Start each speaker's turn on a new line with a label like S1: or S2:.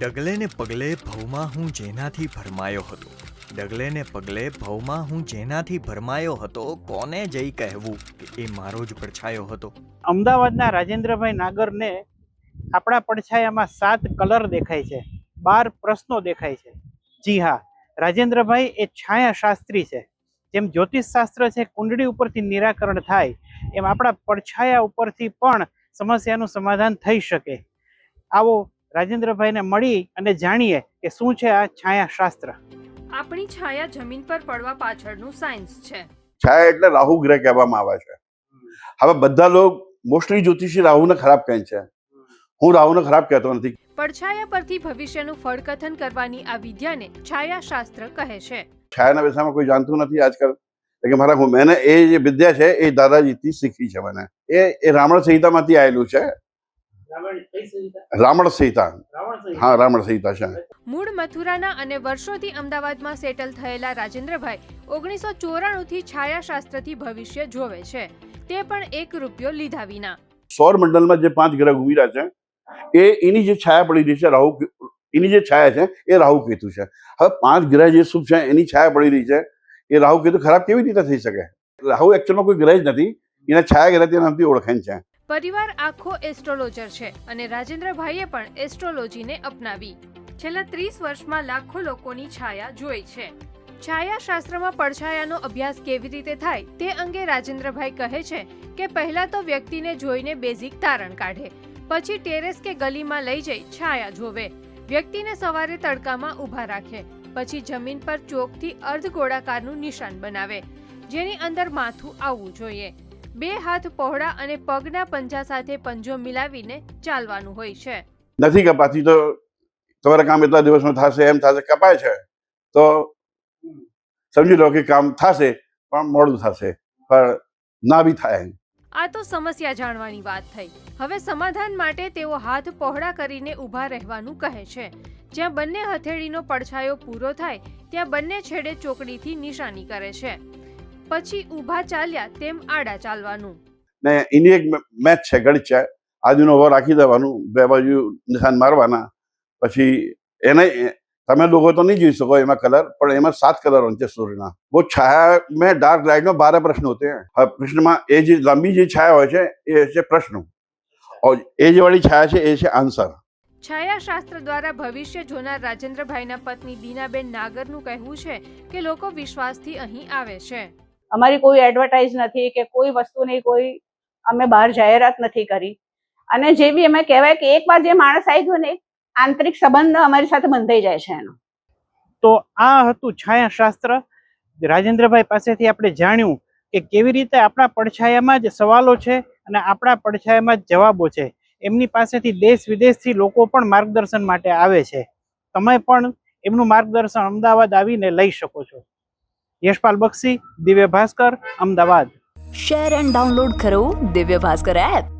S1: ડગલે ને પગલે ભવમાં હું જેનાથી ભરમાયો હતો. ડગલે ને પગલે ભવમાં હું જેનાથી ભરમાયો હતો, કોને જઈ કહેવું? કે એ મારો જ પડછાયો હતો.
S2: અમદાવાદના રાજેન્દ્રભાઈ નાગરને આપણા પડછાયામાં સાત કલર દેખાય છે, બાર પ્રશ્નો દેખાય છે. જી હા, રાજેન્દ્રભાઈ એ છાયા શાસ્ત્રી છે. જેમ જ્યોતિષ શાસ્ત્ર છે, કુંડળી ઉપરથી નિરાકરણ થાય, એમ આપણા પડછાયા ઉપરથી પણ સમસ્યાનું સમાધાન થઈ શકે. આવો રાજેન્દ્રભાઈને મળી અને જાણીએ કે શું છે આ છાયા શાસ્ત્ર
S3: આપણી છાયા જમીન પર પડવા પાછળનું સાયન્સ છે.
S4: છાયા એટલે રાહુ ગ્રહ કહેવામાં આવે છે. હવે બધા લોકો મોસ્ટલી જ્યોતિષી રાહુને ખરાબ કહે છે. હું રાહુને ખરાબ કહેતો નથી.
S3: પડછાયા પરથી ભવિષ્યનું ફળકથન કરવાની આ વિદ્યાને છાયા શાસ્ત્ર કહે છે.
S4: છાયાના વિષયમાં કોઈ જાણતું નથી આજકાલ. કે મારા હું મેને એ જે વિદ્યા છે એ દાદાજીથી શીખી છે મને. એ એ રામણ સંહિતામાંથી આવેલું છે. રાવણ સંહિતા હા રાવણ સંહિતા છે.
S3: મૂળ મથુરાના અને વર્ષોથી અમદાવાદમાં સેટલ થયેલા રાજેન્દ્રભાઈ ઓગણીસો ચોરાણુંથી છાયાશાસ્ત્રથી ભવિષ્ય જોવે છે. તે પણ એક રૂપિયો લીધા વિના.
S4: સૌર મંડળમાં જે પાંચ ગ્રહ ઘૂમી રહ્યા છે એ એની જે છાયા પડી રહી છે રાહુ એની જે છાયા છે એ રાહુ કેતુ છે. હવે પાંચ ગ્રહ જે શુભ છે એની છાયા પડી રહી છે એ રાહુ કેતુ ખરાબ કેવી રીતે થઈ શકે? રાહુ એકચ્યુઅલમાં કોઈ ગ્રહ જ નથી એના છાયા ગ્રહ તેના નામથી ઓળખાય છે.
S3: પરિવાર આખો એસ્ટ્રોલોજર છે અને રાજેન્દ્રભાઈએ પણ એસ્ટ્રોલોજીને અપનાવી. છેલ્લા ત્રીસ વર્ષમાં લાખો લોકોની છાયા જોઈ છે. છાયા શાસ્ત્રમાં પડછાયાનો અભ્યાસ કેવી રીતે થાય તે અંગે રાજેન્દ્રભાઈ કહે છે કે પહેલા તો વ્યક્તિને જોઈને બેઝિક તારણ કાઢે, પછી ટેરેસ કે ગલીમાં લઈ જઈ છાયા જોવે. વ્યક્તિને સવારે તડકામાં ઊભા રાખે, પછી જમીન પર ચોકથી અર્ધ ગોળાકારનું નિશાન બનાવે, જેની અંદર માથું આવવું જોઈએ. બે હાથ પહોળા અને પગના પંજા સાથે પંજો મિલાવીને ચાલવાનું હોય છે.
S4: નથી કપાતી તો તમારા કામ એટલા દિવસમાં થશે એમ થશે કપાય છે. તો સમજી લો કે કામ થશે પણ મોડું થશે. પણ ના બી થાય
S3: આ તો સમસ્યા જાણવાની વાત થઈ. હવે સમાધાન માટે તેઓ હાથ પહોળા કરીને ઊભા રહેવાનું કહે છે. જ્યાં બંને હથેળીનો પડછાયો પૂરો થાય ત્યાં બંને છેડે ચોકડીથી નિશાની કરે છે. પછી ઊભા ચાલ્યા તેમ આડા ચાલવાનું.
S4: ને એની એક મેચ છે ગણિત છે. આજુનો ઓવર રાખી દેવાનું બે બાજુ નિશાન મારવાના. પછી એને તમે લોકો તો નહીં જોઈ શકો એમાં કલર પણ એમાં સાત કલર છે સૂર્યના. બહુ છાયા મેં ડાર્ક लाइट में बारह प्रश्न होते हैं हर प्रश्न જે ये जी लंबी હોય છે એ છે પ્રશ્નો. और એ જે વાળી છાયા છે એ છે આન્સર.
S3: છાયાશાસ્ત્ર દ્વારા ભવિષ્ય જોનાર રાજેન્દ્રભાઈના પત્ની દીનાબેન નાગરનું કહેવું છે કે લોકો વિશ્વાસથી અહીં આવે છે.
S5: અમારી કોઈ એડવર્ટાઇઝ નથી કે કોઈ વસ્તુની કોઈ અમે બહાર જાહેરાત નથી કરી. અને જે બી અમે કહેવાય કે એકવાર જે માણસ આવી ગયો ને, આંતરિક સંબંધ અમારી સાથે બંધાઈ જાય છે એનો.
S2: તો આ હતું છાયા શાસ્ત્ર રાજેન્દ્રભાઈ પાસેથી આપણે જાણ્યું કે કેવી રીતે આપણા પડછાયામાં જ સવાલો છે અને આપણા પડછાયામાં જ જવાબો છે. એમની પાસેથી દેશ વિદેશથી લોકો પણ માર્ગદર્શન માટે આવે છે. તમે પણ એમનું માર્ગદર્શન અમદાવાદ આવીને લઈ શકો છો. Yashpal Bakshi Divya Bhaskar Ahmedabad.
S6: Share and download કરો દિવ્ય ભાસ્કર એપ